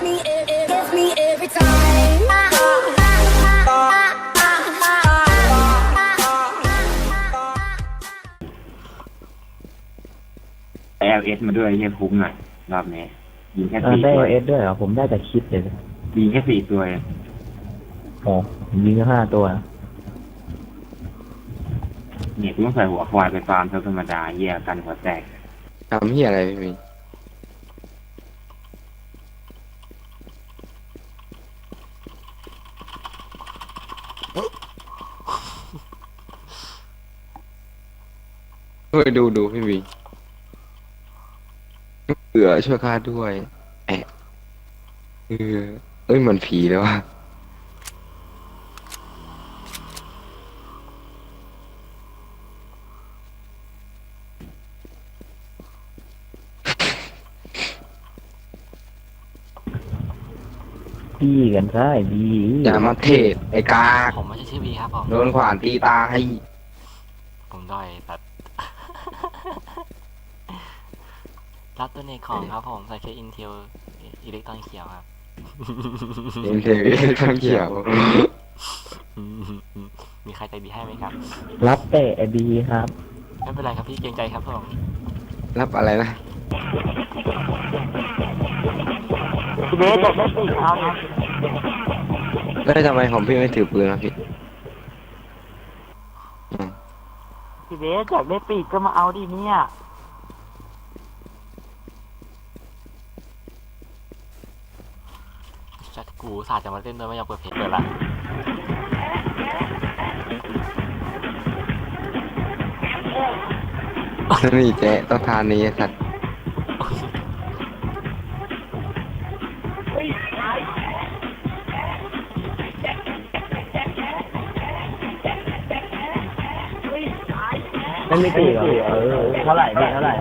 gets me, it, it gets me every time. เอลเอสมาด้วยเฮียคุ้มหน่อยรอบนี้ยิงแค่เออสี่ได้ตัวเอสด้วยเหรอ ผมได้แต่คิดเลยยิงแค่สี่ตัวเองโอ้ผมยิงแค่ห้าตัว เนี่ยกูต้องใส่หัวควายไปฟาร์มเท่าธรรมดาเฮียกันหัวแตกทำเฮียอะไรพี่มีเยดูดูพี่มีเอือช่วยข้าด้วยแอะเออเอ้ยเหมือนผีแล้วว่ะดีกันซะไอ้ดีอย่ามาเทศไอ้กาผมไม่ใช่ชื่อบีครับผม โดนขวานตีตายผมด้อยตัด รับตัวเนของครับผมใส่เคสอินเทลอิเล็กตรอนเขียวครับอินเทอร์ข้างเขียว มีใครใจดีให้ไหมครับ รับเตะไอ้บีครับ ไม่เป็นไรครับพี่เกรงใจครับผมรับอะไรนะพี่เบสจะได้ปีกเอานะแล้วทำไมของพี่ไม่ถือปืนวะพี่อืมพี่เบสอยากได้ปีกก็มาเอาดิเนี่ย จัด กูสาดจะมาเล่นโดยไม่อยากเปิดเพจเลยละนี่เจ๊ต้องทานนี้ไอ้สัตว์ไม่ไม่ตีเหรอเออเท่าไหร่พี่เท่าไหร่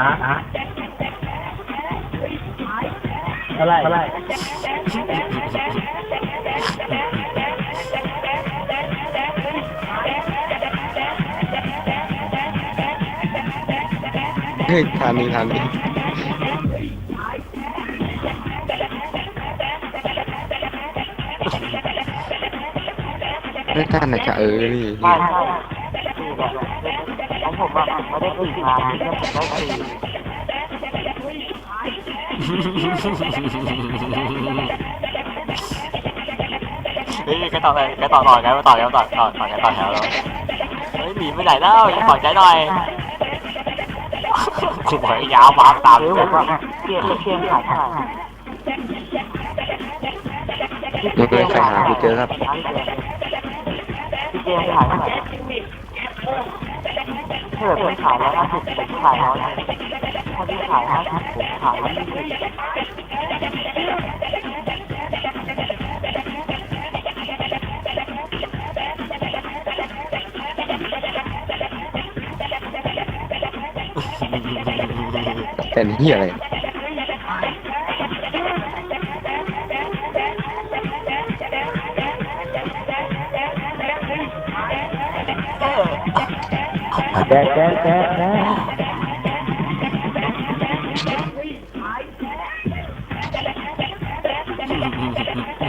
ฮะฮะเท่าไหร่เท่าไหร่ เฮ้ยทานนี้ทานนี้ไม่ทานนะจ๊ะเออนี่ใช่ใช่ปีกอะของผมอะไม่ได้ปีกมาแค่ผมได้ปีก เฮ้ยแกต่อเลยแกต่อต่อแกต่อแกต่อต่อต่อแกต่อแถวแล้วเฮ้ยหนีไปไหนแล้วอย่าปล่อยใจหน่อยกูบอกให้ยาวมาตามหรือกูผมว่าเกียร์เกียร์ขายเท่าไหร่มึงเคยใครหากูเจอครับพี่เจมขายเท่าไหร่ถ้าแบบคนขายแล้วห้าสิบผมขายร้อย ถ้าพี่ขายให้ครับผมขายเป็นเฮียอะไรแจ๊ะแจ๊ะแจ๊ะแจ๊ะ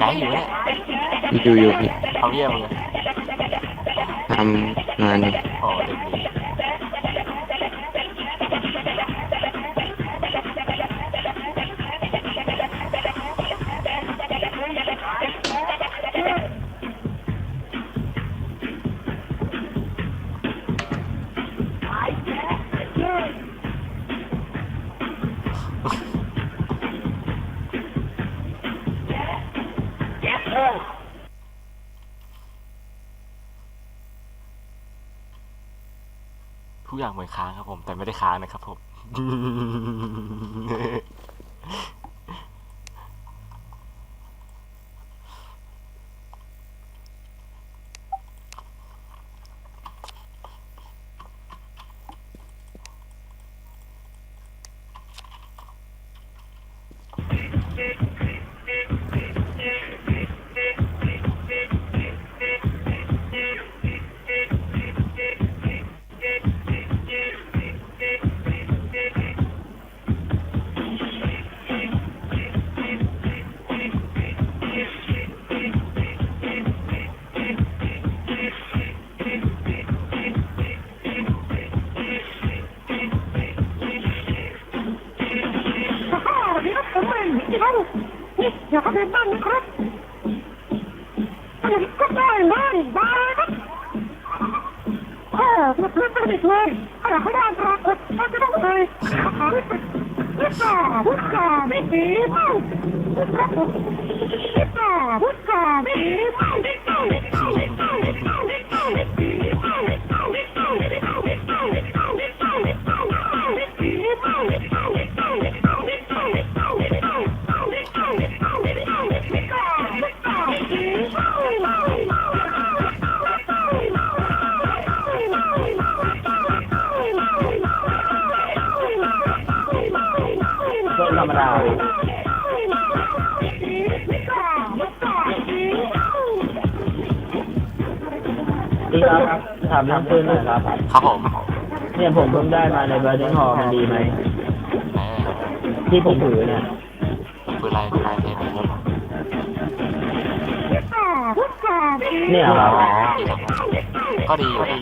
ไกด์อยู่เนี่ยอยู่อยู่เขาเยี่ยมเลยทำงานอยู่ อย่างเหมือนค้างครับผม แต่ไม่ได้ค้างนะครับผม Jag har blivit människor. Jag ska ta en man, barn. Åh, jag flyttar mitt liv. Jag kommer att dra upp saker om mig. Titta, huska, mimmo. Titta, huska, mimmo. Titta, titta, titta, titta, titta. ครับถามเรื่องปืนหน่อยครับครับผมเนี่ยผมเพิ่งได้มาในเบอร์เดนฮอมันดีไหมไหนที่ผมถือเนี่ยปืนอะไรปืนอะไรเทปนี้เนี่ยครับก็ดีอยู่ดี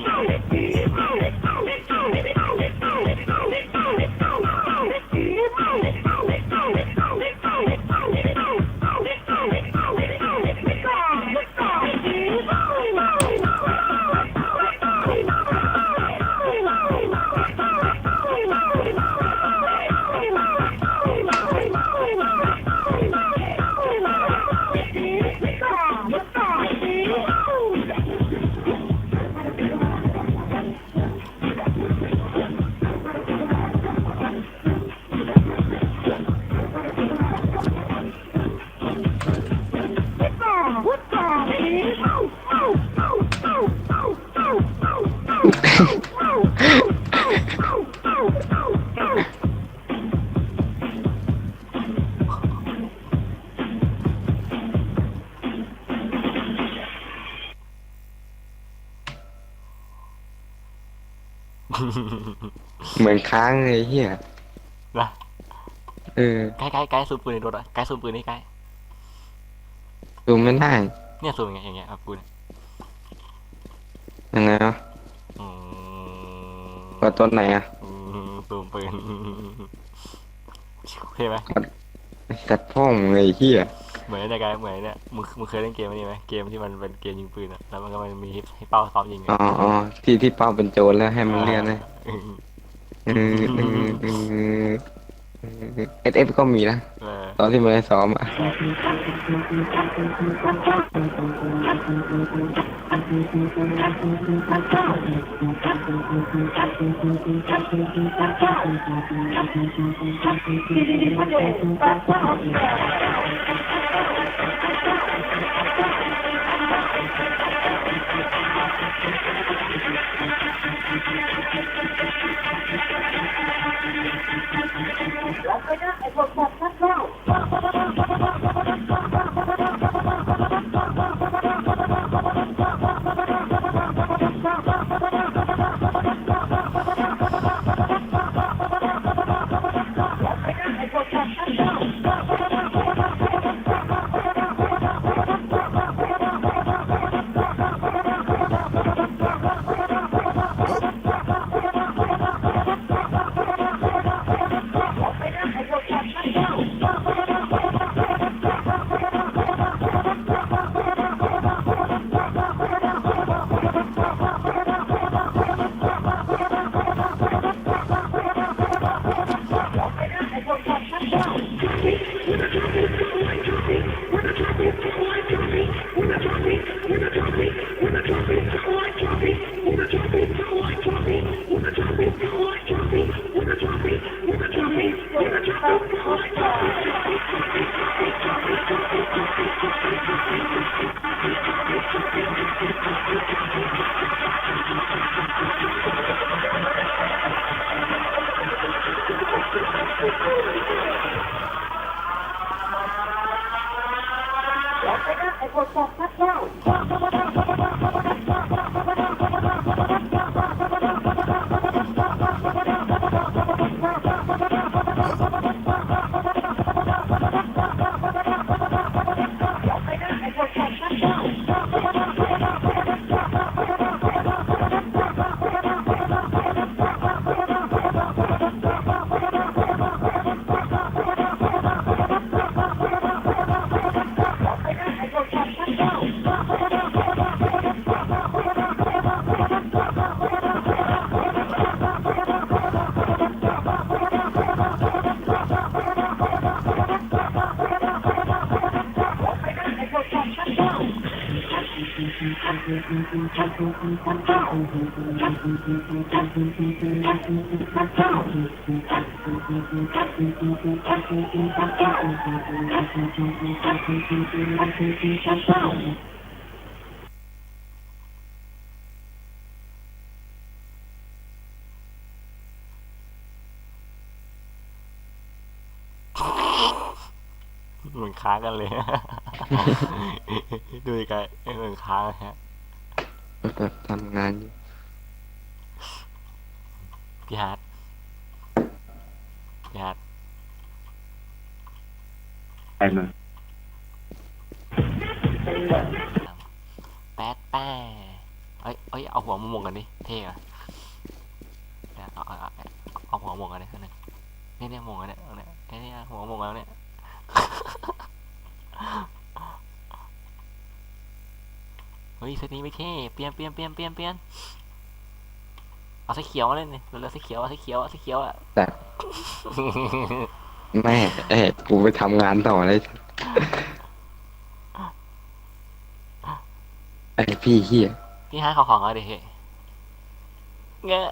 เหมือนค้างเลยเฮียนะเออใกล้ใกล้ใกล้ซูมปืนในรถอะใกล้ซูมปืนนี่ใกล้ดูไม่ได้เนี่ยซูมอย่างเงี้ยอย่างเงี้ยครับปืนยังไงวะอืมกดตัวไหนอะ อืมซูมปืนโอ เคไหมจัดพ่องเลยเฮียเหมือนในกายเหมือนเนี่ยมึงมึงเคยเล่นเกมนี้ไหมเกมที่มันเป็นเกมยิงปืนอะแล้วมันก็มันมีให้เป้าซ้อมยิงอ๋ออ๋อที่ที่เป้าเป็นโจรแล้วให้มันเรียนนะอืมเออเออเออเอส เอฟก็มีนะเออตอนที่มันได้ซ้อมอะ 我真的还做错 เหมือนค้างกันเลย ดูไกลเหมือนค้างฮะ แบบทำงานอยู่พี่ฮาร์ดพี่ฮาร์ดไอ้มึงแป๊ดแป้เอ้ยเอ้ยเอาหัวมาหมงกันดิเท่อะเนี่ยเอาเอาเอาเอาหัวหมงกันดิอันนึงเนี่ยเนี่ยหมงกันเนี่ยเอาเนี่ยเนี่ยเนี่ยหัวหมงกันเนี่ย เฮ้ยเซตนี้ไม่เท่เปลี่ยนเปลี่ยนเปลี่ยนเปลี่ยนเปลี่ยนเอาสีเขียวมาเล่นนี่เร็วๆสีเขียวเอาสีเขียวเอาสีเขียวอะแต่ แม่เอ้ยกูไปทำงานต่อเลยไอพี่เฮียพี่ฮาร์ดเขาของเอาดิเฮ้ยเงี้ย